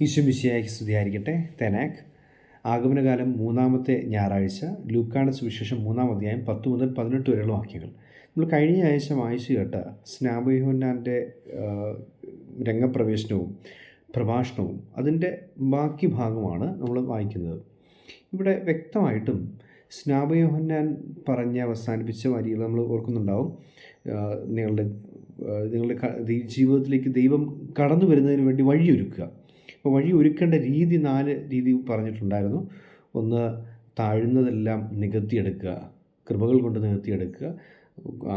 ഈശ്വമിശിയായി സ്തുതിയായിരിക്കട്ടെ. തെനാക്. ആഗമനകാലം മൂന്നാമത്തെ ഞായറാഴ്ച. ലൂക്കാണ് സുവിശേഷം മൂന്നാം അധ്യായം പത്ത് മുതൽ പതിനെട്ട് വരെയുള്ള വാക്യങ്ങൾ. നമ്മൾ കഴിഞ്ഞ ആഴ്ച വായിച്ചു കേട്ട സ്നാപയോന്നാന്റെ രംഗപ്രവേശനവും പ്രഭാഷണവും അതിന്റെ ബാക്കി ഭാഗമാണ് നമ്മൾ വായിക്കുന്നത്. ഇവിടെ വ്യക്തമായിട്ടും സ്നാപയോഹന്നാൻ പറഞ്ഞ് അവസാനിപ്പിച്ച വരികൾ നമ്മൾ ഓർക്കുന്നുണ്ടാവും. നിങ്ങളുടെ നിങ്ങളുടെ ജീവിതത്തിലേക്ക് ദൈവം കടന്നു വരുന്നതിന് വേണ്ടി വഴിയൊരുക്കുക. അപ്പോൾ വഴി ഒരുക്കേണ്ട രീതി നാല് രീതി പറഞ്ഞിട്ടുണ്ടായിരുന്നു. ഒന്ന് താഴ്ന്നതെല്ലാം നികത്തിയെടുക്കുക കൃപകൾ കൊണ്ട് നികത്തിയെടുക്കുക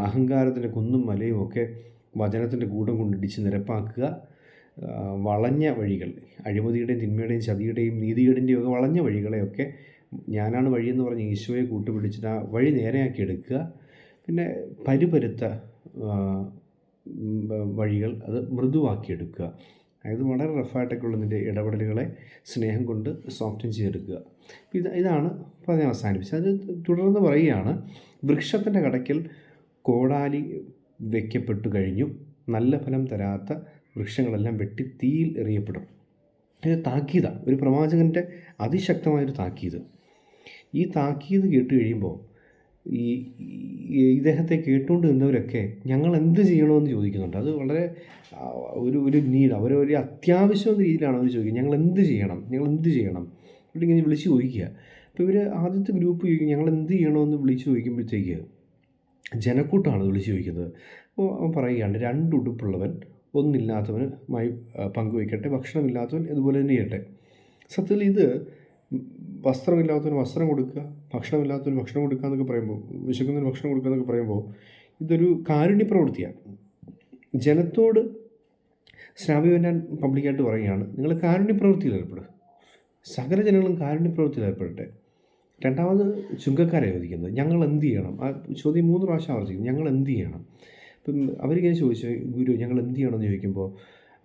അഹങ്കാരത്തിന്റെ കുന്നും മലയും ഒക്കെ വചനത്തിന്റെ കൂടം കൊണ്ട് ഇടിച്ച് നിരപ്പാക്കുക വളഞ്ഞ വഴികൾ അഴിമതിയുടെയും തിന്മയുടെയും ചതിയുടെയും നീതികേടിന്റെയും ഒക്കെ വളഞ്ഞ വഴികളെയൊക്കെ ഞാനാണ് വഴിയെന്ന് പറഞ്ഞ് ഈശോയെ കൂട്ടുപിടിച്ചിട്ട് ആ വഴി നേരെയാക്കി എടുക്കുക. പിന്നെ പരുപരുത്ത വഴികൾ അത് മൃദുവാക്കിയെടുക്കുക അതായത് വളരെ റഫായിട്ടൊക്കെയുള്ള നിന്റെ ഇടപെടലുകളെ സ്നേഹം കൊണ്ട് സോഫ്റ്റൻ ചെയ്തെടുക്കുക ഇത് ഇതാണ് പറഞ്ഞ അവസാനിപ്പിച്ചത്. അത് തുടർന്ന് പറയുകയാണ് വൃക്ഷത്തിന്റെ കടയ്ക്കൽ കോടാലി വയ്ക്കപ്പെട്ടു കഴിഞ്ഞു. നല്ല ഫലം തരാത്ത വൃക്ഷങ്ങളെല്ലാം വെട്ടി തീയിൽ എറിയപ്പെടും. ഇത് താക്കീതാണ്. ഒരു പ്രവാചകന്റെ അതിശക്തമായൊരു താക്കീത്. ഈ താക്കീത് കേട്ട് കഴിയുമ്പോൾ ഈ ഇദ്ദേഹത്തെ കേട്ടുകൊണ്ട് നിന്നവരൊക്കെ ഞങ്ങൾ എന്ത് ചെയ്യണമെന്ന് ചോദിക്കുന്നുണ്ട്. അത് വളരെ ഒരു ഒരു നീഡ് ഒരു അത്യാവശ്യം എന്ന രീതിയിലാണ് അവർ ചോദിക്കുന്നത്. ഞങ്ങൾ എന്ത് ചെയ്യണം? ഞങ്ങൾ എന്ത് ചെയ്യണം? ഇങ്ങനെ വിളിച്ച് ചോദിക്കുക. അപ്പോൾ ഇവർ ആദ്യത്തെ ഗ്രൂപ്പ് ചോദിക്കും ഞങ്ങൾ എന്ത് ചെയ്യണമെന്ന്? വിളിച്ച് ചോദിക്കുമ്പോഴത്തേക്ക് ജനക്കൂട്ടമാണ് വിളിച്ച് ചോദിക്കുന്നത്. അപ്പോൾ അവൻ പറയുകയാണ് രണ്ട് ഉടുപ്പുള്ളവൻ ഒന്നില്ലാത്തവന് മായി പങ്കുവയ്ക്കട്ടെ ഭക്ഷണമില്ലാത്തവൻ ഇതുപോലെ തന്നെ ചെയ്യട്ടെ സത്യത്തിൽ ഇത് വസ്ത്രമില്ലാത്തവന് വസ്ത്രം കൊടുക്കുക ഭക്ഷണമില്ലാത്തവന് ഭക്ഷണം കൊടുക്കുക എന്നൊക്കെ പറയുമ്പോൾ വിശക്കുന്നതിന് ഭക്ഷണം കൊടുക്കുക എന്നൊക്കെ പറയുമ്പോൾ ഇതൊരു കാരുണ്യ പ്രവൃത്തിയാണ്. ജനത്തോട് ശ്രാവ്യവനാൻ പബ്ലിക്കായിട്ട് പറയുകയാണ് നിങ്ങൾ കാരുണ്യ പ്രവൃത്തിയിൽ ഏർപ്പെടുക. സകല ജനങ്ങളും കാരുണ്യ പ്രവൃത്തിയിൽ ഏർപ്പെടട്ടെ. രണ്ടാമത് ചുങ്കക്കാരെ ചോദിക്കുന്നത് ഞങ്ങൾ എന്ത് ചെയ്യണം? ആ ചോദ്യം മൂന്ന് പ്രാവശ്യം ആവർത്തിക്കും ഞങ്ങൾ എന്ത് ചെയ്യണം? ഇപ്പം അവരിങ്ങനെ ചോദിച്ചു ഗുരു ഞങ്ങൾ എന്ത് ചെയ്യണം എന്ന് ചോദിക്കുമ്പോൾ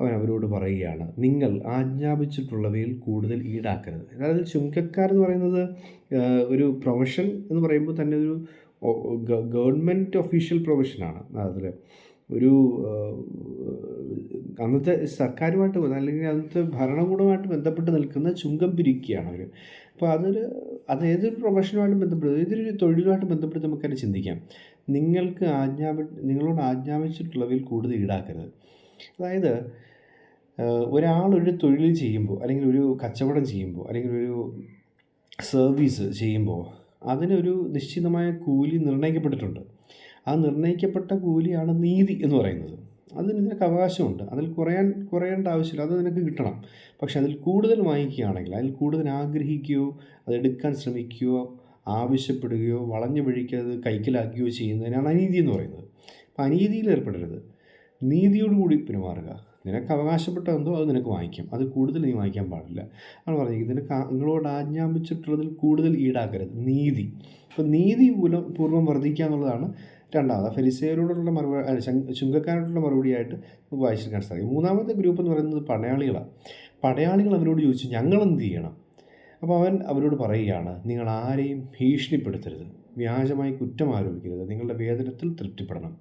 അവൻ അവരോട് പറയുകയാണ് നിങ്ങൾ ആജ്ഞാപിച്ചിട്ടുള്ളവയിൽ കൂടുതൽ ഈടാക്കരുത്. അതായത് ചുങ്കക്കാരെന്ന് പറയുന്നത് ഒരു പ്രൊഫഷൻ എന്ന് പറയുമ്പോൾ തന്നെ ഒരു ഗവൺമെന്റ് ഒഫീഷ്യൽ പ്രൊഫഷനാണ് അതിൽ ഒരു അന്നത്തെ സർക്കാരുമായിട്ട് അല്ലെങ്കിൽ അന്നത്തെ ഭരണകൂടമായിട്ട് ബന്ധപ്പെട്ട് നിൽക്കുന്ന ചുങ്കം പിരിക്കുകയാണ് അവർ അപ്പോൾ അതൊരു അത് ഏതൊരു പ്രൊഫഷനുമായിട്ട് ബന്ധപ്പെട്ട് ഏതൊരു തൊഴിലുമായിട്ട് ബന്ധപ്പെട്ട് നമുക്കതിനെ ചിന്തിക്കാം. നിങ്ങൾക്ക് ആജ്ഞാപി നിങ്ങളോട് ആജ്ഞാപിച്ചിട്ടുള്ളവയിൽ കൂടുതൽ ഈടാക്കരുത്. അതായത് ഒരാളൊരു തൊഴിൽ ചെയ്യുമ്പോൾ അല്ലെങ്കിൽ ഒരു കച്ചവടം ചെയ്യുമ്പോൾ അല്ലെങ്കിൽ ഒരു സർവീസ് ചെയ്യുമ്പോൾ അതിനൊരു നിശ്ചിതമായ കൂലി നിർണയിക്കപ്പെട്ടിട്ടുണ്ട്. ആ നിർണയിക്കപ്പെട്ട കൂലിയാണ് നീതി എന്ന് പറയുന്നത്. അതിന് നിനക്ക് അവകാശമുണ്ട്. അതിൽ കുറയാൻ കുറയേണ്ട ആവശ്യമില്ല. അത് നിനക്ക് കിട്ടണം. പക്ഷെ അതിൽ കൂടുതൽ വാങ്ങിക്കുകയാണെങ്കിൽ അതിൽ കൂടുതൽ ആഗ്രഹിക്കുകയോ അതെടുക്കാൻ ശ്രമിക്കുകയോ ആവശ്യപ്പെടുകയോ വളഞ്ഞു വഴിക്കത് കൈക്കലാക്കുകയോ ചെയ്യുന്നതിനാണ് അനീതി എന്ന് പറയുന്നത്. അപ്പോൾ അനീതിയിൽ ഏർപ്പെടരുത്. നീതിയോടുകൂടി പെരുമാറുക നിനക്ക് അവകാശപ്പെട്ട എന്തോ അത് നിനക്ക് വാങ്ങിക്കാം. അത് കൂടുതൽ നീ വാങ്ങിക്കാൻ പാടില്ല. ആണ് പറഞ്ഞു നിനക്ക് നിങ്ങളോട് ആജ്ഞാപിച്ചിട്ടുള്ളതിൽ കൂടുതൽ ഈടാക്കരുത്. നീതി. അപ്പോൾ നീതി മൂലം പൂർവം വർദ്ധിക്കുക എന്നുള്ളതാണ് രണ്ടാമത്. ഫെരിസേരോടുള്ള മറുപടി ചുങ്കക്കാരോടുള്ള മറുപടിയായിട്ട് നമുക്ക് വായിച്ചെടുക്കാൻ സാധിക്കും. മൂന്നാമത്തെ ഗ്രൂപ്പ് എന്ന് പറയുന്നത് പടയാളികളാണ്. പടയാളികൾ അവരോട് ചോദിച്ചു ഞങ്ങൾ എന്ത് ചെയ്യണം? അപ്പോൾ അവൻ അവരോട് പറയുകയാണ് നിങ്ങൾ ആരെയും ഭീഷണിപ്പെടുത്തരുത്. വ്യാജമായി കുറ്റം ആരോപിക്കരുത്. നിങ്ങളുടെ വേതനത്തിൽ തൃപ്തിപ്പെടണം.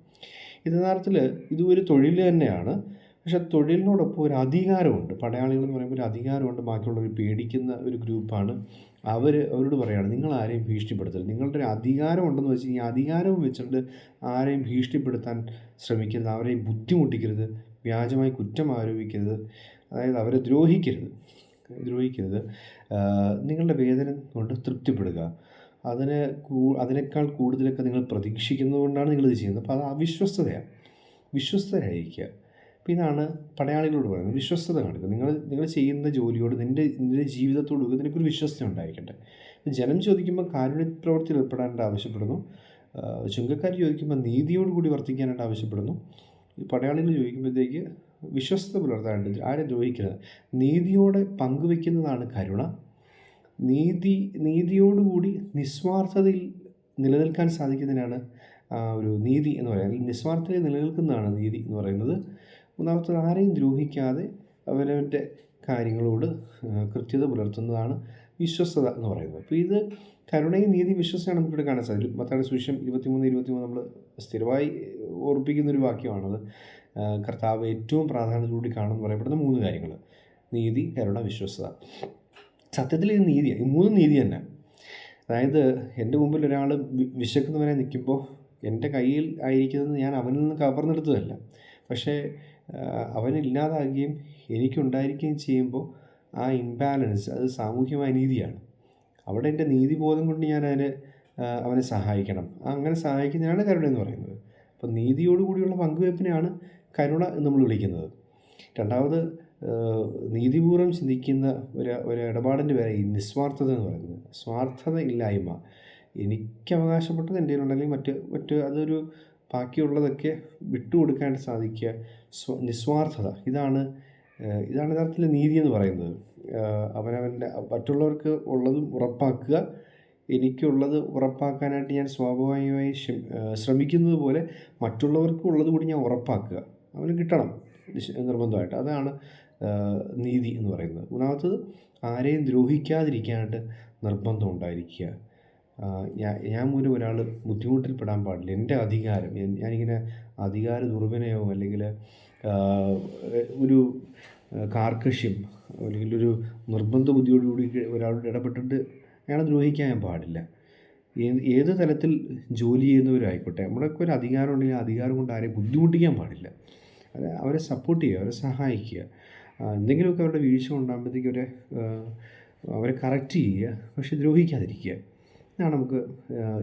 യഥാർത്ഥത്തിൽ ഇതൊരു തൊഴിൽ തന്നെയാണ്. പക്ഷെ തൊഴിലിനോടൊപ്പം ഒരു അധികാരമുണ്ട്. പടയാളികൾ എന്ന് പറയുമ്പോൾ ഒരു അധികാരമുണ്ട്. ബാക്കിയുള്ളവർ പേടിക്കുന്ന ഒരു ഗ്രൂപ്പാണ്. അവർ അവരോട് പറയുകയാണ് നിങ്ങൾ ആരെയും ഭീഷണിപ്പെടുത്തരുത്. നിങ്ങളുടെ ഒരു അധികാരം ഉണ്ടെന്ന് വെച്ച് കഴിഞ്ഞാൽ അധികാരവും വെച്ചിട്ട് ആരെയും ഭീഷണിപ്പെടുത്താൻ ശ്രമിക്കരുത്. അവരെയും ബുദ്ധിമുട്ടിക്കരുത്. വ്യാജമായി കുറ്റം ആരോപിക്കരുത്. അതായത് അവരെ ദ്രോഹിക്കരുത്. ദ്രോഹിക്കരുത്. നിങ്ങളുടെ വേദന കൊണ്ട് തൃപ്തിപ്പെടുക. അതിന് കൂ അതിനേക്കാൾ കൂടുതലൊക്കെ നിങ്ങൾ പ്രതീക്ഷിക്കുന്നതുകൊണ്ടാണ് നിങ്ങളിത് ചെയ്യുന്നത്. അപ്പോൾ അത് അവിശ്വസ്തതയാണ്. വിശ്വസ്തരായിരിക്കുക. ഇതാണ് പടയാളികളോട് പറയുന്നത്. വിശ്വസ്തത കാണിക്കുക. നിങ്ങൾ നിങ്ങൾ ചെയ്യുന്ന ജോലിയോട് നിന്റെ നിന്റെ ജീവിതത്തോട് നിനക്കൊരു വിശ്വസ്ത ഉണ്ടായിരിക്കട്ടെ. ജനം ചോദിക്കുമ്പോൾ കാരുണ്യ പ്രവൃത്തിയിൽ ഏർപ്പെടാനായിട്ട് ആവശ്യപ്പെടുന്നു. ചുങ്കക്കാർ ചോദിക്കുമ്പോൾ നീതിയോട് കൂടി വർത്തിക്കാനായിട്ട് ആവശ്യപ്പെടുന്നു. പടയാളികൾ ചോദിക്കുമ്പോഴത്തേക്ക് വിശ്വസ്തത പുലർത്താനായിട്ട് ആരെ ദ്രോഹിക്കരുത്. നീതിയോടെ പങ്കുവെക്കുന്നതാണ് കരുണ. നീതി നീതിയോടുകൂടി നിസ്വാർത്ഥതയിൽ നിലനിൽക്കാൻ സാധിക്കുന്നതിനാണ് ഒരു നീതി എന്ന് പറയുന്നത്. നിസ്വാർത്ഥതയിൽ നിലനിൽക്കുന്നതാണ് നീതി എന്ന് പറയുന്നത്. മൂന്നാമത്തത് ആരെയും ദ്രോഹിക്കാതെ അവനവന്റെ കാര്യങ്ങളോട് കൃത്യത പുലർത്തുന്നതാണ് വിശ്വസ്തത എന്ന് പറയുന്നത്. അപ്പോൾ ഇത് കരുണയും നീതി വിശ്വസയാണ് നമുക്കിവിടെ കാണാൻ സാധിക്കും. മത്താടി സുവിശേഷം ഇരുപത്തിമൂന്ന് ഇരുപത്തിമൂന്ന് നമ്മൾ സ്ഥിരമായി ഓർപ്പിക്കുന്നൊരു വാക്യമാണത്. കർത്താവ് ഏറ്റവും പ്രാധാന്യത്തോടുകൂടി കാണുമെന്ന് പറയപ്പെടുന്ന മൂന്ന് കാര്യങ്ങൾ നീതി കരുണ വിശ്വസ്തത. സത്യത്തിൽ ഇത് നീതിയാണ് ഈ മൂന്ന് നീതി തന്നെ. അതായത് എന്റെ മുമ്പിൽ ഒരാൾ വിശക്കുന്നവനെ നിൽക്കുമ്പോൾ എന്റെ കയ്യിൽ ആയിരിക്കുന്നത് ഞാൻ അവനിൽ നിന്ന് കവർന്നെടുത്തതല്ല. പക്ഷേ അവനില്ലാതാകുകയും എനിക്കുണ്ടായിരിക്കുകയും ചെയ്യുമ്പോൾ ആ ഇംബാലൻസ് അത് സാമൂഹ്യമായ നീതിയാണ് അവിടെ എന്റെ നീതിബോധം കൊണ്ട് ഞാൻ അതിന് അവനെ സഹായിക്കണം. അങ്ങനെ സഹായിക്കുന്നതിനാണ് കരുണ എന്ന് പറയുന്നത്. അപ്പോൾ നീതിയോടുകൂടിയുള്ള പങ്കുവയ്പ്പിനെയാണ് കരുണ എന്ന് നമ്മൾ വിളിക്കുന്നത്. രണ്ടാമത് നീതിപൂർവം ചിന്തിക്കുന്ന ഒരു ഒരു ഇടപാടിന്റെ പേരെ ഈ നിസ്വാർത്ഥത എന്ന് പറയുന്നത്. സ്വാർത്ഥത ഇല്ലായ്മ. എനിക്ക് അവകാശപ്പെട്ടത് എന്റെ കയ്യിലുണ്ടെങ്കിൽ മറ്റ് മറ്റ് അതൊരു ബാക്കിയുള്ളതൊക്കെ വിട്ടുകൊടുക്കാനായിട്ട് സാധിക്കുക. സ്വ നിസ്വാർത്ഥത. ഇതാണ് ഇതാണ് യഥാർത്ഥത്തിൽ നീതി എന്ന് പറയുന്നത്. അവനവന്റെ മറ്റുള്ളവർക്ക് ഉള്ളതും ഉറപ്പാക്കുക. എനിക്കുള്ളത് ഉറപ്പാക്കാനായിട്ട് ഞാൻ സ്വാഭാവികമായി ശ്രമിക്കുന്നത് പോലെ മറ്റുള്ളവർക്കും ഉള്ളത് കൂടി ഞാൻ ഉറപ്പാക്കുക. അവന് കിട്ടണം നിർബന്ധമായിട്ട്. അതാണ് നീതി എന്ന് പറയുന്നത്. മൂന്നാമത്തത് ആരെയും ദ്രോഹിക്കാതിരിക്കാനായിട്ട് നിർബന്ധം ഉണ്ടായിരിക്കുക. ഞാൻ ഞാൻ മൂലം ഒരാൾ ബുദ്ധിമുട്ടിൽപ്പെടാൻ പാടില്ല. എന്റെ അധികാരം ഞാനിങ്ങനെ അധികാര ദുർവിനയോ അല്ലെങ്കിൽ ഒരു കാർക്കശ്യം അല്ലെങ്കിൽ ഒരു നിർബന്ധ ബുദ്ധിയോടുകൂടി ഒരാളോട് ഇടപെട്ടിട്ട് അയാളെ ദ്രോഹിക്കാൻ ഞാൻ പാടില്ല. ഏത് തലത്തിൽ ജോലി ചെയ്യുന്നവരായിക്കോട്ടെ നമ്മളൊക്കെ ഒരു അധികാരം ഉണ്ടെങ്കിൽ അധികാരം കൊണ്ട് ആരെയും ബുദ്ധിമുട്ടിക്കാൻ പാടില്ല. അവരെ സപ്പോർട്ട് ചെയ്യുക അവരെ സഹായിക്കുക. എന്തെങ്കിലുമൊക്കെ അവരുടെ വീഴ്ച ഉണ്ടാകുമ്പോഴത്തേക്കും അവരെ അവരെ കറക്റ്റ് ചെയ്യുക പക്ഷെ ദ്രോഹിക്കാതിരിക്കുക. ഇതാണ് നമുക്ക്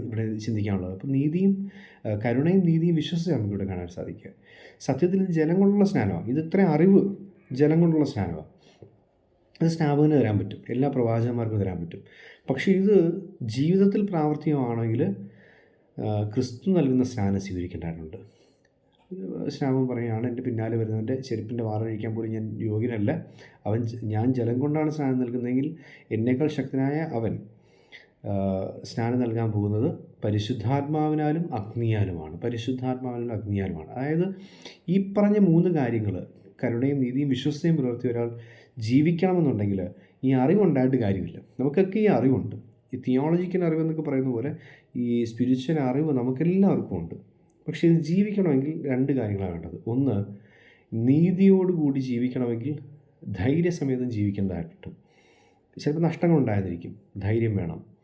ഇവിടെ ചിന്തിക്കാനുള്ളത്. അപ്പോൾ നീതിയും കരുണയും നീതിയും വിശ്വസിച്ച് നമുക്കിവിടെ കാണാൻ സാധിക്കുക. സത്യത്തിൽ ജലം കൊണ്ടുള്ള സ്നാനമാണ് ഇത് ഇത്രയും അറിവ് ജലം കൊണ്ടുള്ള സ്നാനമാണ് അത് സ്നാപകന് തരാൻ പറ്റും. എല്ലാ പ്രവാചകന്മാർക്കും തരാൻ പറ്റും. പക്ഷേ ഇത് ജീവിതത്തിൽ പ്രാവർത്തികമാണെങ്കിൽ ക്രിസ്തു നൽകുന്ന സ്നാനം സ്വീകരിക്കേണ്ടതായിട്ടുണ്ട്. സ്നാപം പറയുകയാണ് എന്റെ പിന്നാലെ വരുന്നവന്റെ ചെരുപ്പിന്റെ വാറഴിക്കാൻ പോലും ഞാൻ യോഗ്യനല്ല. അവൻ ഞാൻ ജലം കൊണ്ടാണ് സ്നാനം നൽകുന്നതെങ്കിൽ എന്നേക്കാൾ ശക്തനായ അവൻ സ്നാനം നൽകാൻ പോകുന്നത് പരിശുദ്ധാത്മാവിനാലും അഗ്നിയാലുമാണ്. പരിശുദ്ധാത്മാവിനാലും അഗ്നിയാലുമാണ്. അതായത് ഈ പറഞ്ഞ മൂന്ന് കാര്യങ്ങൾ കരുണയും നീതിയും വിശ്വസ്തയും പുലർത്തിയ ഒരാൾ ജീവിക്കണമെന്നുണ്ടെങ്കിൽ ഈ അറിവുണ്ടായിട്ട് കാര്യമില്ല. നമുക്കൊക്കെ ഈ അറിവുണ്ട്. ഈ തിയോളജിക്കൽ അറിവെന്നൊക്കെ പറയുന്ന പോലെ ഈ സ്പിരിച്വൽ അറിവ് നമുക്കെല്ലാവർക്കും ഉണ്ട്. പക്ഷേ ഇത് ജീവിക്കണമെങ്കിൽ രണ്ട് കാര്യങ്ങളാണ് വേണ്ടത്. ഒന്ന് നീതിയോടുകൂടി ജീവിക്കണമെങ്കിൽ ധൈര്യസമേതം ജീവിക്കേണ്ടതായിട്ടുണ്ട്. ചിലപ്പോൾ നഷ്ടങ്ങളുണ്ടായിരിക്കും ധൈര്യം വേണം.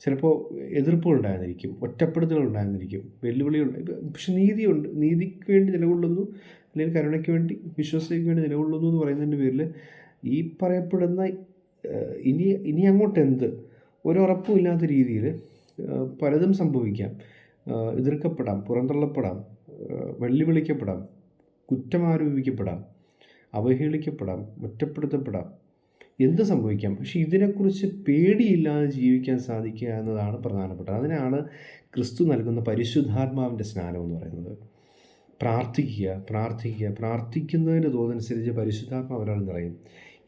ചിലപ്പോൾ എതിർപ്പുകൾ ഉണ്ടായിരുന്നിരിക്കും ഒറ്റപ്പെടുത്തലുകൾ ഉണ്ടായിരുന്നിരിക്കും വെല്ലുവിളികൾ പക്ഷെ നീതിയുണ്ട്. നീതിക്ക് വേണ്ടി നിലകൊള്ളുന്നു അല്ലെങ്കിൽ കരുണയ്ക്ക് വേണ്ടി വിശ്വാസയ്ക്ക് വേണ്ടി നിലകൊള്ളുന്നു എന്ന് പറയുന്നതിന്റെ പേരിൽ ഈ പറയപ്പെടുന്ന ഇനി ഇനി അങ്ങോട്ട് എന്ത്? ഒരുറപ്പുമില്ലാത്ത രീതിയിൽ പലതും സംഭവിക്കാം. എതിർക്കപ്പെടാം പുറന്തള്ളപ്പെടാം വെല്ലുവിളിക്കപ്പെടാം കുറ്റമാരോപിക്കപ്പെടാം അവഹേളിക്കപ്പെടാം ഒറ്റപ്പെടുത്തപ്പെടാം എന്ത് സംഭവിക്കാം? പക്ഷേ ഇതിനെക്കുറിച്ച് പേടിയില്ലാതെ ജീവിക്കാൻ സാധിക്കുക എന്നതാണ് പ്രധാനപ്പെട്ടത്. അതിനാണ് ക്രിസ്തു നൽകുന്ന പരിശുദ്ധാത്മാവിന്റെ സ്നാനം എന്ന് പറയുന്നത്. പ്രാർത്ഥിക്കുക പ്രാർത്ഥിക്കുക. പ്രാർത്ഥിക്കുന്നതിന്റെ തോതനുസരിച്ച് പരിശുദ്ധാത്മാവ് ഒരാൾ നിറയും.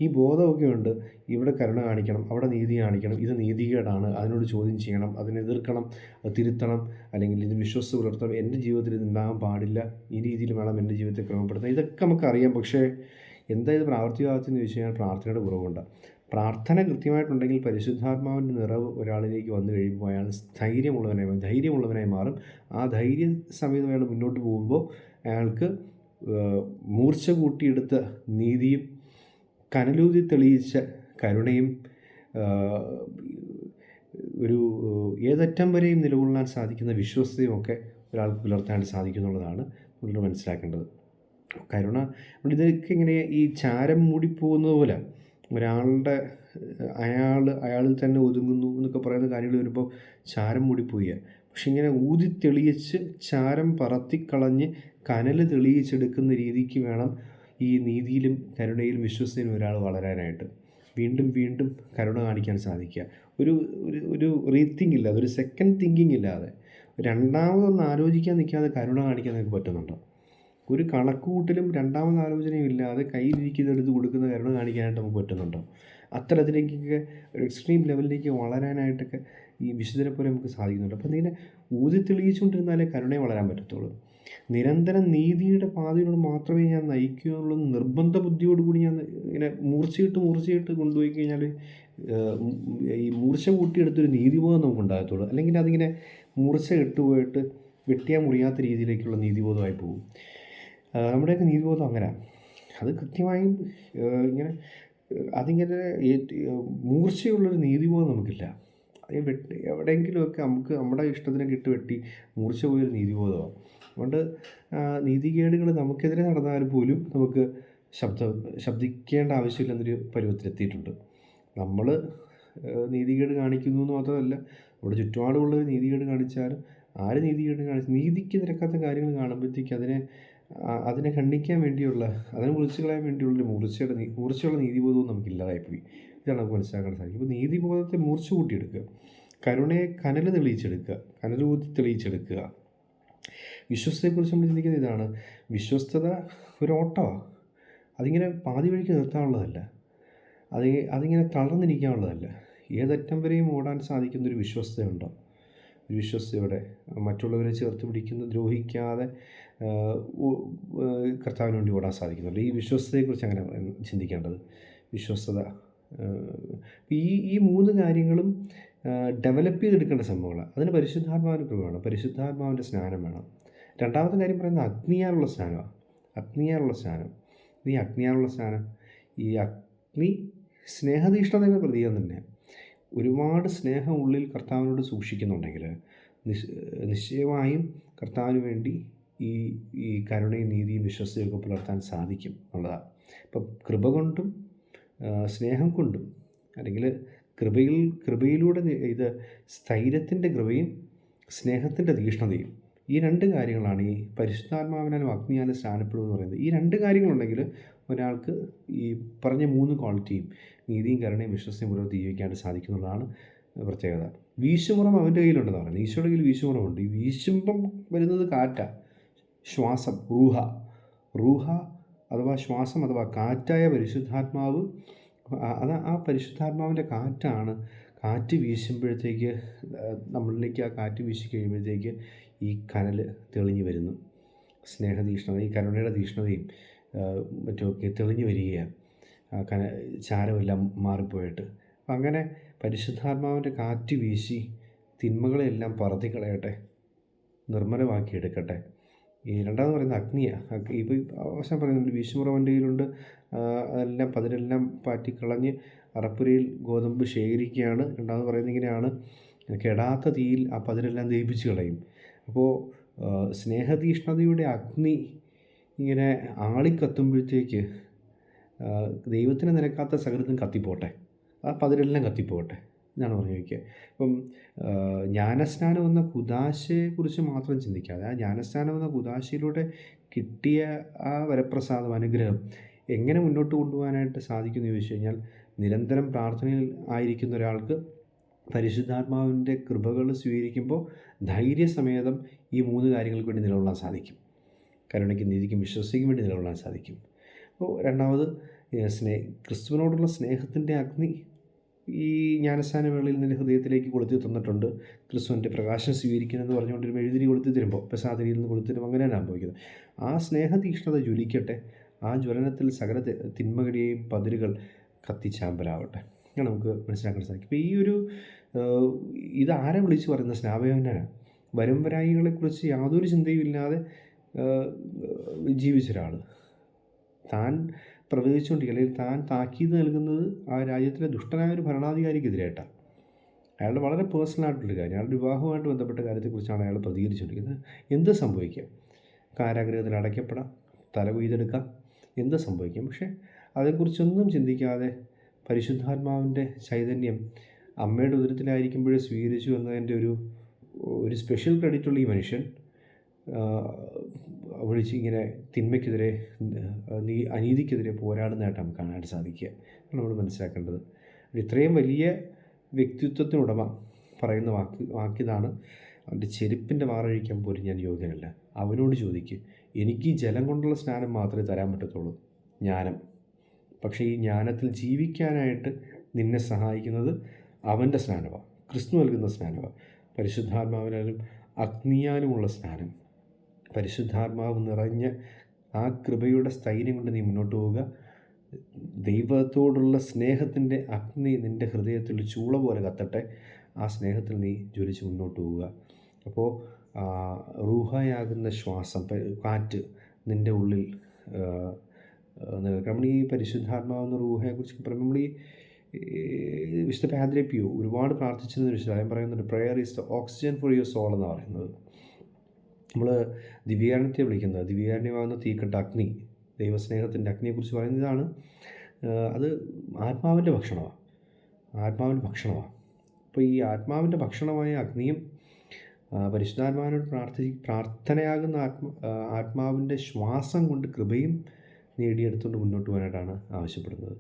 ഈ ബോധമൊക്കെ ഉണ്ട്. ഇവിടെ കരുണ കാണിക്കണം അവിടെ നീതി കാണിക്കണം. ഇത് നീതികേടാണ്. അതിനോട് ചോദ്യം ചെയ്യണം. അതിനെ എതിർക്കണം തിരുത്തണം അല്ലെങ്കിൽ ഇത് വിശ്വസ്ത പുലർത്തണം. എന്റെ ജീവിതത്തിൽ ഇത് ഉണ്ടാകാൻ പാടില്ല. ഈ രീതിയിൽ വേണം എന്റെ ജീവിതത്തെ ക്രമപ്പെടുത്തണം ഇതൊക്കെ നമുക്കറിയാം. പക്ഷേ എന്താ ഇത് പ്രാവർത്തികമാകത്തെന്ന് ചോദിച്ചു കഴിഞ്ഞാൽ പ്രാർത്ഥനയുടെ കുറവുണ്ട് പ്രാർത്ഥന കൃത്യമായിട്ടുണ്ടെങ്കിൽ പരിശുദ്ധാത്മാവിന്റെ നിറവ് ഒരാളിലേക്ക് വന്നു കഴിയുമ്പോൾ അയാൾ ധൈര്യമുള്ളവനായി ധൈര്യമുള്ളവനായി മാറും. ആ ധൈര്യ സമയത്ത് അയാൾ മുന്നോട്ട് പോകുമ്പോൾ അയാൾക്ക് മൂർച്ച കൂട്ടിയെടുത്ത നീതിയും കനലൂതി തെളിയിച്ച കരുണയും ഒരു ഏതറ്റം വരെയും നിലകൊള്ളാൻ സാധിക്കുന്ന വിശ്വസ്തയും ഒക്കെ ഒരാൾക്ക് പുലർത്താൻ സാധിക്കുന്നുള്ളതാണ് നമ്മൾ മനസ്സിലാക്കേണ്ടത്. കരുണ ഇതൊക്കെ ഇങ്ങനെ ഈ ചാരം മൂടിപ്പോകുന്നത് പോലെ ഒരാളുടെ അയാൾ അയാളിൽ തന്നെ ഒതുങ്ങുന്നു എന്നൊക്കെ പറയുന്ന കാര്യങ്ങൾ വരുമ്പോൾ ചാരം മൂടിപ്പോയി പക്ഷെ ഇങ്ങനെ ഊതി തെളിയിച്ച് ചാരം പറത്തിക്കളഞ്ഞ് കനൽ തെളിയിച്ചെടുക്കുന്ന രീതിക്ക് വേണം ഈ നീതിയിലും കരുണയിലും വിശ്വസനയിലും ഒരാൾ വളരാനായിട്ട്. വീണ്ടും വീണ്ടും കരുണ കാണിക്കാൻ സാധിക്കുക. ഒരു ഒരു ഒരു റീത്തിങ് ഇല്ലാതെ ഒരു സെക്കൻഡ് തിങ്കിങ് ഇല്ലാതെ. രണ്ടാമതൊന്ന് ആലോചിക്കാൻ നിൽക്കാതെ കരുണ കാണിക്കാൻ നിങ്ങൾക്ക് പറ്റുന്നുണ്ടോ? ഒരു കണക്കുകൂട്ടലും രണ്ടാമത് ആലോചനയും ഇല്ലാതെ കയ്യിലിരിക്കുന്നെടുത്ത് കൊടുക്കുന്ന കരുണ കാണിക്കാനായിട്ട് നമുക്ക് പറ്റുന്നുണ്ടോ? അത്തരത്തിലേക്കൊക്കെ ഒരു എക്സ്ട്രീം ലെവലിലേക്ക് വളരാനായിട്ടൊക്കെ ഈ വിശുദ്ധരെ പോലെ നമുക്ക് സാധിക്കുന്നുണ്ട്. അപ്പോൾ ഇങ്ങനെ ഊതി തെളിയിച്ചുകൊണ്ടിരുന്നാലേ കരുണയെ വളരാൻ പറ്റത്തുള്ളൂ. നിരന്തരം നീതിയുടെ പാതയിലൂടെ മാത്രമേ ഞാൻ നയിക്കുകയുള്ളൂ നിർബന്ധ ബുദ്ധിയോടുകൂടി ഞാൻ ഇങ്ങനെ മൂർച്ചയിട്ട് മൂർച്ചയിട്ട് കൊണ്ടുപോയി കഴിഞ്ഞാൽ ഈ മൂർച്ച കൂട്ടിയെടുത്തൊരു നീതിബോധം നമുക്ക് ഉണ്ടാകത്തുള്ളൂ അല്ലെങ്കിൽ അതിങ്ങനെ മൂർച്ച ഇട്ടുപോയിട്ട് വെട്ടിയാൽ മുറിയാത്ത രീതിയിലേക്കുള്ള നീതിബോധമായി പോകും. നമ്മുടെയൊക്കെ നീതിബോധം അങ്ങനെ. അത് കൃത്യമായും ഇങ്ങനെ അതിങ്ങനെ മൂർച്ചയുള്ളൊരു നീതിബോധം നമുക്കില്ല. വെട്ടി എവിടെയെങ്കിലുമൊക്കെ നമുക്ക് നമ്മുടെ ഇഷ്ടത്തിനൊക്കെ ഇട്ട് വെട്ടി മൂർച്ച പോയൊരു നീതിബോധമാണ്. അതുകൊണ്ട് നീതികേടുകൾ നമുക്കെതിരെ നടന്നാൽ പോലും നമുക്ക് ശബ്ദ ശബ്ദിക്കേണ്ട ആവശ്യമില്ലെന്നൊരു പരുവത്തിലെത്തിയിട്ടുണ്ട്. നമ്മൾ നീതികേട് കാണിക്കുന്നു എന്ന് മാത്രമല്ല നമ്മുടെ ചുറ്റുപാടുമുള്ളവർ നീതികേട് കാണിച്ചാലും ആര് നീതികേട് കാണിച്ചു നീതിക്ക് നിരക്കാത്ത കാര്യങ്ങൾ കാണുമ്പോഴത്തേക്ക് അതിനെ അതിനെ ഖണ്ഡിക്കാൻ വേണ്ടിയുള്ള അതിനെ മുറിച്ചുകളയാൻ വേണ്ടിയുള്ള മൂർച്ചയുടെ മൂർച്ചയുള്ള നീതിബോധവും നമുക്ക് ഇല്ലാതായിപ്പോയി ഇതാണ് നമുക്ക് മനസ്സിലാക്കാൻ സാധിക്കും ഇപ്പോൾ നീതിബോധത്തെ മൂർച്ച കൂട്ടിയെടുക്കുക. കരുണയെ കനൽ തെളിയിച്ചെടുക്കുക. കനൽ ഊതി തെളിയിച്ചെടുക്കുക. വിശ്വസ്തയെക്കുറിച്ച് നമ്മൾ ചിന്തിക്കുന്നത് ഇതാണ്. വിശ്വസ്തത ഒരു ഓട്ടമാണ് അതിങ്ങനെ പാതി വഴിക്ക് നിർത്താനുള്ളതല്ല. അത് അതിങ്ങനെ തളർന്നിരിക്കാനുള്ളതല്ല. ഏതറ്റം വരെയും ഓടാൻ സാധിക്കുന്നൊരു വിശ്വസ്തയുണ്ടോ? വിശ്വസ്തയോടെ മറ്റുള്ളവരെ ചേർത്ത് പിടിക്കുന്ന ദ്രോഹിക്കാതെ കർത്താവിന് വേണ്ടി ഓടാൻ സാധിക്കുന്നുണ്ട്. ഈ വിശ്വസ്തയെക്കുറിച്ച് അങ്ങനെ ചിന്തിക്കേണ്ടത്? വിശ്വസ്തത ഈ ഈ മൂന്ന് കാര്യങ്ങളും ഡെവലപ്പ് ചെയ്തെടുക്കേണ്ട സംഭവങ്ങളാണ് അതിന് പരിശുദ്ധാത്മാവിന് കൃപ വേണം പരിശുദ്ധാത്മാവിന്റെ സ്നാനം വേണം. രണ്ടാമത്തെ കാര്യം പറയുന്നത് അഗ്നിയാലുള്ള സ്നാനമാണ് അഗ്നിയാലുള്ള സ്നാനം. ഈ അഗ്നിയാലുള്ള സ്നാനം ഈ അഗ്നി സ്നേഹതീഷ്ണതയുടെ പ്രതീകം തന്നെ. ഒരുപാട് സ്നേഹം ഉള്ളിൽ കർത്താവിനോട് സൂക്ഷിക്കുന്നുണ്ടെങ്കിൽ നിശ്ചയമായും കർത്താവിന് വേണ്ടി ഈ ഈ കരുണയും നീതിയും വിശ്വസ്തയൊക്കെ പുലർത്താൻ സാധിക്കും എന്നുള്ളതാണ്. ഇപ്പം കൃപ കൊണ്ടും സ്നേഹം കൊണ്ടും അല്ലെങ്കിൽ കൃപയിൽ കൃപയിലൂടെ ഇത് സ്ഥൈര്യത്തിന്റെ കൃപയും സ്നേഹത്തിന്റെ തീക്ഷ്ണതയും ഈ രണ്ട് കാര്യങ്ങളാണ് ഈ പരിശുദ്ധാത്മാവിനാലും അഗ്നിയാലും സ്നാനപ്പെടുമെന്ന് പറയുന്നത്. ഈ രണ്ട് കാര്യങ്ങളുണ്ടെങ്കിൽ ഒരാൾക്ക് ഈ പറഞ്ഞ മൂന്ന് ക്വാളിറ്റിയും നീതിയും കരുണയും വിശ്വസനയും പുലർത്തി ജീവിക്കാനായിട്ട് സാധിക്കുന്നുള്ളതാണ് പ്രത്യേകത. വീശുമുറം അവന്റെ കയ്യിലുണ്ടെന്ന് പറയുന്നത്. ഈശോയുടെ കയ്യിൽ വീശുമുറമുണ്ട്. ഈ വീശുമ്പം വരുന്നത് കാറ്റാണ് ശ്വാസം റൂഹ. റൂഹ അഥവാ ശ്വാസം അഥവാ കാറ്റായ പരിശുദ്ധാത്മാവ് അത് ആ പരിശുദ്ധാത്മാവിന്റെ കാറ്റാണ്. കാറ്റ് വീശുമ്പോഴത്തേക്ക് നമ്മളിലേക്ക് ആ കാറ്റ് വീശി കഴിയുമ്പോഴത്തേക്ക് ഈ കനൽ തെളിഞ്ഞു വരുന്നു. സ്നേഹതീഷ്ണത ഈ കരുണയുടെ തീഷ്ണതയും മറ്റുമൊക്കെ തെളിഞ്ഞു വരികയാണ്. ചാരമെല്ലാം മാറിപ്പോയിട്ട്. അപ്പം അങ്ങനെ പരിശുദ്ധാത്മാവിന്റെ കാറ്റ് വീശി തിന്മകളെല്ലാം പറത്തി കളയട്ടെ നിർമ്മലമാക്കി എടുക്കട്ടെ ഈ രണ്ടാമത് പറയുന്നത് അഗ്നിയാണ് ഇപ്പോൾ അവസാനം പറയുന്നുണ്ട് വീശുമുറവന്റെ കയ്യിലുണ്ട് അതെല്ലാം പതിരെല്ലാം പാറ്റിക്കളഞ്ഞ് അറപ്പുരയിൽ ഗോതമ്പ് ശേഖരിക്കുകയാണ്. രണ്ടാമത് പറയുന്നത് ഇങ്ങനെയാണ്. കെടാത്ത തീയിൽ ആ പതിരെല്ലാം ദഹിപ്പിച്ച് കളയും. അപ്പോൾ സ്നേഹതീഷ്ണതയുടെ അഗ്നി ഇങ്ങനെ ആളിക്കത്തുമ്പോഴത്തേക്ക് ദൈവത്തിന് നിരക്കാത്ത സകലത്തും കത്തിപ്പോട്ടെ? ആ പതിരെല്ലാം കത്തിപ്പോട്ടെ? എന്നാണ് പറഞ്ഞു വയ്ക്കുക. ഇപ്പം ജ്ഞാനസ്നാനം എന്ന കുദാശയെക്കുറിച്ച് മാത്രം ചിന്തിക്കാതെ ആ ജ്ഞാനസ്നാനം എന്ന കുദാശയിലൂടെ കിട്ടിയ ആ വരപ്രസാദം അനുഗ്രഹം എങ്ങനെ മുന്നോട്ട് കൊണ്ടുപോകാനായിട്ട് സാധിക്കുമെന്ന് ചോദിച്ചു കഴിഞ്ഞാൽ നിരന്തരം പ്രാർത്ഥനയിൽ ആയിരിക്കുന്ന ഒരാൾക്ക് പരിശുദ്ധാത്മാവിന്റെ കൃപകൾ സ്വീകരിക്കുമ്പോൾ ധൈര്യസമേതം ഈ മൂന്ന് കാര്യങ്ങൾക്ക് വേണ്ടി നിലകൊള്ളാൻ സാധിക്കും. കരുണയ്ക്കും നീതിക്കും വിശ്വസിക്കും വേണ്ടി നിലകൊള്ളാൻ സാധിക്കും. അപ്പോൾ രണ്ടാമത് സ്നേ ക്രിസ്തുവിനോടുള്ള സ്നേഹത്തിന്റെ അഗ്നി ഈ ജ്ഞാനസ്ഥാന വേളയിൽ നിന്ന് ഹൃദയത്തിലേക്ക് കൊളുത്തി തന്നിട്ടുണ്ട്. ക്രിസ്തുവിന്റെ പ്രകാശം സ്വീകരിക്കണമെന്ന് പറഞ്ഞുകൊണ്ട് എഴുതിരി കൊളുത്തി തരുമ്പോൾ പ്രസാദരിയിൽ നിന്ന് കൊളുത്തി തരുമ്പോൾ അങ്ങനെയാണ് സംഭവിക്കുന്നത്. ആ സ്നേഹതീഷ്ണത ജ്വലിക്കട്ടെ. ആ ജ്വലനത്തിൽ സകല തിന്മകടിയെയും പതിരുകൾ കത്തിച്ചാമ്പലാവട്ടെ. അങ്ങനെ നമുക്ക് മനസ്സിലാക്കാൻ സാധിക്കും. ഇപ്പോൾ ഈ ഒരു ഇത് ആരെ വിളിച്ച് പറയുന്ന സ്നാപയോനാണ് വരും വരായികളെക്കുറിച്ച് യാതൊരു ചിന്തയും ഇല്ലാതെ ജീവിച്ച ഒരാൾ താൻ പ്രവചിച്ചുകൊണ്ടിരിക്കുക അല്ലെങ്കിൽ താൻ താക്കീത് നൽകുന്നത് ആ രാജ്യത്തിലെ ദുഷ്ടനായ ഒരു ഭരണാധികാരിക്കെതിരായിട്ടാണ് അയാളുടെ വളരെ പേഴ്സണൽ ആയിട്ടുള്ള കാര്യം. അയാളുടെ വിവാഹവുമായിട്ട് ബന്ധപ്പെട്ട കാര്യത്തെക്കുറിച്ചാണ് അയാൾ പ്രതികരിച്ചുകൊണ്ടിരിക്കുന്നത് എന്ത് സംഭവിക്കാം? കാരാഗ്രഹത്തിൽ അടയ്ക്കപ്പെടാം തല കൊയ്തെടുക്കാം എന്ത് സംഭവിക്കാം? പക്ഷേ അതേക്കുറിച്ചൊന്നും ചിന്തിക്കാതെ പരിശുദ്ധാത്മാവിന്റെ ചൈതന്യം അമ്മയുടെ ഉദരത്തിലായിരിക്കുമ്പോഴേ സ്വീകരിച്ചു എന്നതിന്റെ ഒരു ഒരു സ്പെഷ്യൽ ക്രെഡിറ്റുള്ള ഈ മനുഷ്യൻ വിളിച്ച് ഇങ്ങനെ തിന്മയ്ക്കെതിരെ നീ അനീതിക്കെതിരെ പോരാടുന്നതായിട്ട് നമുക്ക് കാണാനായിട്ട് സാധിക്കുക നമ്മൾ മനസ്സിലാക്കേണ്ടത്. ഇത്രയും വലിയ വ്യക്തിത്വത്തിനുടമ പറയുന്ന വാക്ക് വാക്കിതാണ് അവന്റെ ചെരുപ്പിന്റെ വാറഴിക്കാൻ പോലും ഞാൻ യോഗ്യനല്ല. അവനോട് ചോദിക്കും എനിക്ക് ജലം കൊണ്ടുള്ള സ്നാനം മാത്രമേ തരാൻ പറ്റത്തുള്ളൂ ജ്ഞാനം. പക്ഷേ ഈ ജ്ഞാനത്തിൽ ജീവിക്കാനായിട്ട് നിന്നെ സഹായിക്കുന്നത് അവന്റെ സ്നാനമാണ് ക്രിസ്തു നൽകുന്ന സ്നാനമാണ് പരിശുദ്ധാത്മാവിനാലും അഗ്നിയാലുമുള്ള സ്നാനം. പരിശുദ്ധാത്മാവ് നിറഞ്ഞ് ആ കൃപയുടെ സ്ഥൈര്യം കൊണ്ട് നീ മുന്നോട്ട് പോവുക. ദൈവത്തോടുള്ള സ്നേഹത്തിന്റെ അഗ്നി നിന്റെ ഹൃദയത്തിൽ ചൂള പോലെ കത്തട്ടെ. ആ സ്നേഹത്തിൽ നീ ജ്വലിച്ച് മുന്നോട്ട് പോവുക. അപ്പോൾ റൂഹയാകുന്ന ശ്വാസം കാറ്റ് നിന്റെ ഉള്ളിൽ നിലനിൽക്കുക നമ്മൾ ഈ പരിശുദ്ധാത്മാവെന്ന റൂഹയെക്കുറിച്ച് പറയുമ്പോൾ നമ്മൾ ഈ വിശുദ്ധ പാദ്രപ്പിയോ ഒരുപാട് പ്രാർത്ഥിച്ചിരുന്ന. വിശുദ്ധ പറയുന്നുണ്ട് prayer is the oxygen for your soul എന്നാണ് പറയുന്നത്. നമ്മൾ ദിവ്യാരണത്തെ വിളിക്കുന്നത്. ദിവ്യാരണമാകുന്ന തീക്കട്ട അഗ്നി. ദൈവസ്നേഹത്തിന്റെ അഗ്നിയെക്കുറിച്ച് പറയുന്നത് അത് ആത്മാവിന്റെ ഭക്ഷണമാണ് ആത്മാവിന്റെ ഭക്ഷണമാണ് അപ്പോൾ ഈ ആത്മാവിന്റെ ഭക്ഷണമായ അഗ്നിയും പരിശുദ്ധാത്മാവിനോട് പ്രാർത്ഥി പ്രാർത്ഥനയാകുന്ന ആത്മ ആത്മാവിന്റെ ശ്വാസം കൊണ്ട് കൃപയും നേടിയെടുത്തുകൊണ്ട് മുന്നോട്ട് പോകാനായിട്ടാണ് ആവശ്യപ്പെടുന്നത്.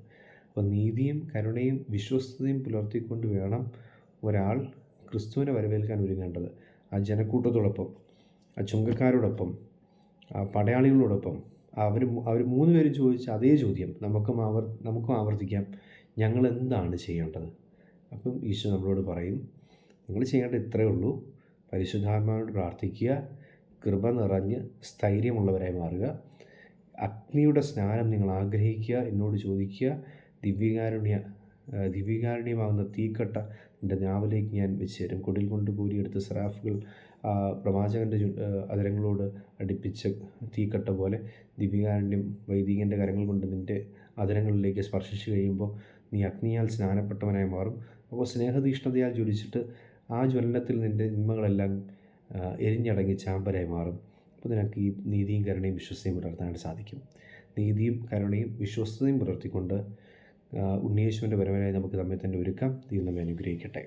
അപ്പോൾ നീതിയും കരുണയും വിശ്വസ്തതയും പുലർത്തിക്കൊണ്ട് വേണം ഒരാൾ ക്രിസ്തുവിനെ വരവേൽക്കാൻ ഒരുങ്ങേണ്ടത്. ആ ജനക്കൂട്ടത്തോടൊപ്പം. ചുങ്കക്കാരോടൊപ്പം പടയാളികളോടൊപ്പം അവർ അവർ മൂന്ന് പേരും ചോദിച്ച അതേ ചോദ്യം നമുക്കും ആവർ നമുക്കും ആവർത്തിക്കാം. ഞങ്ങൾ എന്താണ് ചെയ്യേണ്ടത്? അപ്പം ഈശോ നമ്മളോട് പറയും നിങ്ങൾ ചെയ്യേണ്ടത് ഇത്രയേ ഉള്ളൂ. പരിശുദ്ധാത്മാവിനോട് പ്രാർത്ഥിക്കുക കൃപ നിറഞ്ഞ് സ്ഥൈര്യമുള്ളവരായി മാറുക. അഗ്നിയുടെ സ്നാനം നിങ്ങൾ ആഗ്രഹിക്കുക എന്നോട് ചോദിക്കുക. ദിവ്യകാരുണ്യ ദിവ്യകാരുണ്യമാകുന്ന തീക്കട്ട എന്റെ നാവിലേക്ക് ഞാൻ വെച്ച് തരും കുടിൽ കൊണ്ട് കൂരിയെടുത്ത സറാഫുകൾ പ്രവാചകന്റെ അതിരങ്ങളോട് അടുപ്പിച്ച് തീക്കട്ട പോലെ ദിവ്യകാരുണ്യം വൈദികന്റെ കരങ്ങൾ കൊണ്ട് നിന്റെ അതിരങ്ങളിലേക്ക് സ്പർശിച്ചു കഴിയുമ്പോൾ നീ അഗ്നിയാൽ സ്നാനപ്പെട്ടവനായി മാറും. അപ്പോൾ സ്നേഹതീഷ്ണതയാൽ ജ്വലിച്ചിട്ട് ആ ജ്വലനത്തിൽ നിന്റെ നിന്മകളെല്ലാം എരിഞ്ഞടങ്ങി ചാമ്പരായി മാറും. അപ്പോൾ നിനക്ക് ഈ നീതിയും കരുണയും വിശ്വസ്തയും പുലർത്താനായിട്ട് സാധിക്കും. നീതിയും കരുണയും വിശ്വസ്തയും പുലർത്തിക്കൊണ്ട് ഉണ്ണിയേശുവിന്റെ പരമനായി നമുക്ക് നമ്മെ തന്നെ ഒരുക്കാം. ദൈവം നമ്മെ അനുഗ്രഹിക്കട്ടെ.